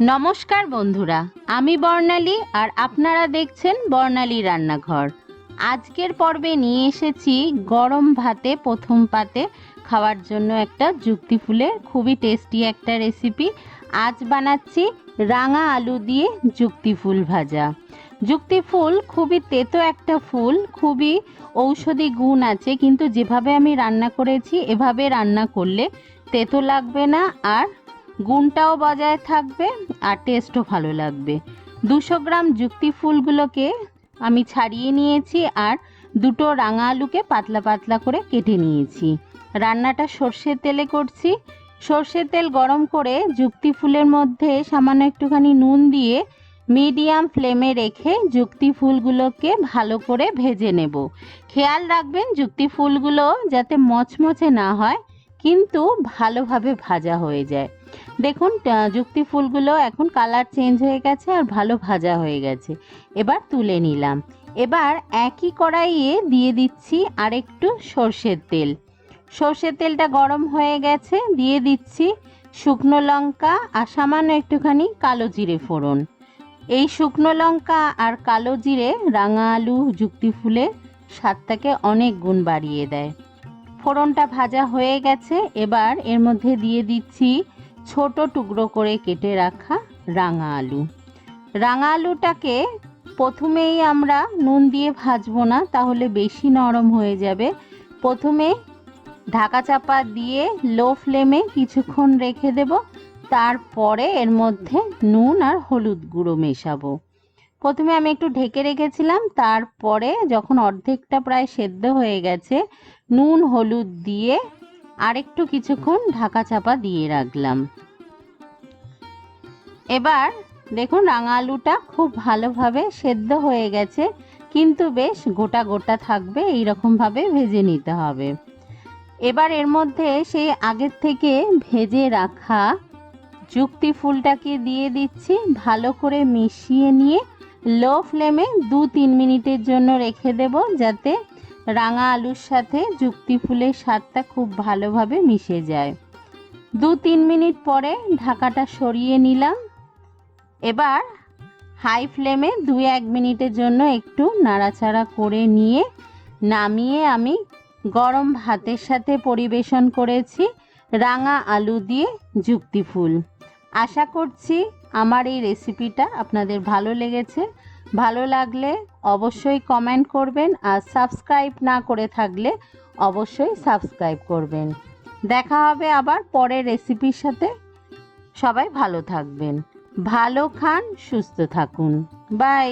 নমস্কার বন্ধুরা, আমি বর্ণালী আর আপনারা দেখছেন বর্ণালী রান্নাঘর। আজকের পর্বে নিয়ে এসেছি গরম ভাতে, প্রথম পাতে খাওয়ার জন্য একটা যুক্তি ফুলের, খুবই টেস্টি একটা রেসিপি। আজ বানাচ্ছি রাঙা আলু দিয়ে যুক্তি ফুল ভাজা। যুক্তি ফুল খুবই তেতো একটা ফুল, খুবই ঔষধি গুণ আছে, কিন্তু যেভাবে আমি রান্না করেছি, এভাবে রান্না করলে তেতো লাগবে না আর গুণটাও বজায় থাকবে আর টেস্টও ভালো লাগবে। দুশো গ্রাম যুক্তি ফুলগুলোকে আমি ছাড়িয়ে নিয়েছি আর দুটো রাঙা আলুকে পাতলা পাতলা করে কেটে নিয়েছি। রান্নাটা সর্ষের তেলে করছি। সর্ষের তেল গরম করে যুক্তি ফুলের মধ্যে সামান্য একটুখানি নুন দিয়ে মিডিয়াম ফ্লেমে রেখে যুক্তি ফুলগুলোকে ভালো করে ভেজে নেব। খেয়াল রাখবেন যুক্তি ফুলগুলো যাতে মচমচে না হয়, কিন্তু ভালোভাবে ভাজা হয়ে যায়। দেখুন যুক্তি ফুলগুলো এখন কালার চেঞ্জ হয়ে গেছে আর ভালো ভাজা হয়ে গেছে। এবার তুলে নিলাম। এবার একই কড়াইয়ে দিয়ে দিচ্ছি আরেকটু সর্ষের তেল। সর্ষের তেলটা গরম হয়ে গেছে, দিয়ে দিচ্ছি শুকনো লঙ্কা আর সামান্য একটুখানি কালো জিরে ফোড়ন। এই শুকনো লঙ্কা আর কালো জিরে রাঙা আলু, যুক্তি ফুলের স্বাদটাকে অনেক গুণ বাড়িয়ে দেয়। ফোড়নটা ভাজা হয়ে গেছে, এবার এর মধ্যে দিয়ে দিচ্ছি ছোট টুকরো করে কেটে রাখা রাঙা আলু। রাঙা আলুটাকে প্রথমেই আমরা নুন দিয়ে ভাজবো না, তাহলে বেশি নরম হয়ে যাবে। প্রথমে ঢাকা চাপা দিয়ে লো ফ্লেমে কিছুক্ষণ রেখে দেব, তারপরে এর মধ্যে নুন আর হলুদ গুঁড়ো মেশাবো। প্রথমে আমি একটু ঢেকে রেখেছিলাম, তারপরে যখন অর্ধেকটা প্রায় সেদ্ধ হয়ে গেছে, নুন হলুদ দিয়ে আরেকটু কিছুক্ষণ ঢাকা চাপা দিয়ে রাখলাম। এবার দেখুন রাঙা আলুটা খুব ভালোভাবে সেদ্ধ হয়ে গেছে, কিন্তু বেশ গোটা গোটা থাকবে, এইরকমভাবে ভেজে নিতে হবে। এবার এর মধ্যে সেই আগের থেকে ভেজে রাখা যুক্তি ফুলটাকে দিয়ে দিচ্ছি, ভালো করে মিশিয়ে নিয়ে, লো ফ্লেমে দু তিন মিনিটের জন্য রেখে দেব যাতে রাঙা আলুর সাথে যুক্তি ফুলের স্বাদটা খুব ভালোভাবে মিশে যায়। দু তিন মিনিট পরে ঢাকাটা সরিয়ে নিলাম। এবার হাই ফ্লেমে দু এক মিনিটের জন্য একটু নাড়াচাড়া করে নিয়ে নামিয়ে আমি গরম ভাতের সাথে পরিবেশন করেছি রাঙা আলু দিয়ে যুক্তি ফুল। আশা করছি আমার এই রেসিপিটা আপনাদের ভালো লেগেছে। ভালো লাগলে অবশ্যই কমেন্ট করবেন আর সাবস্ক্রাইব না করে থাকলে অবশ্যই সাবস্ক্রাইব করবেন। দেখা হবে আবার পরের রেসিপির সাথে। সবাই ভালো থাকবেন। ভালো খান, সুস্থ থাকুন। বাই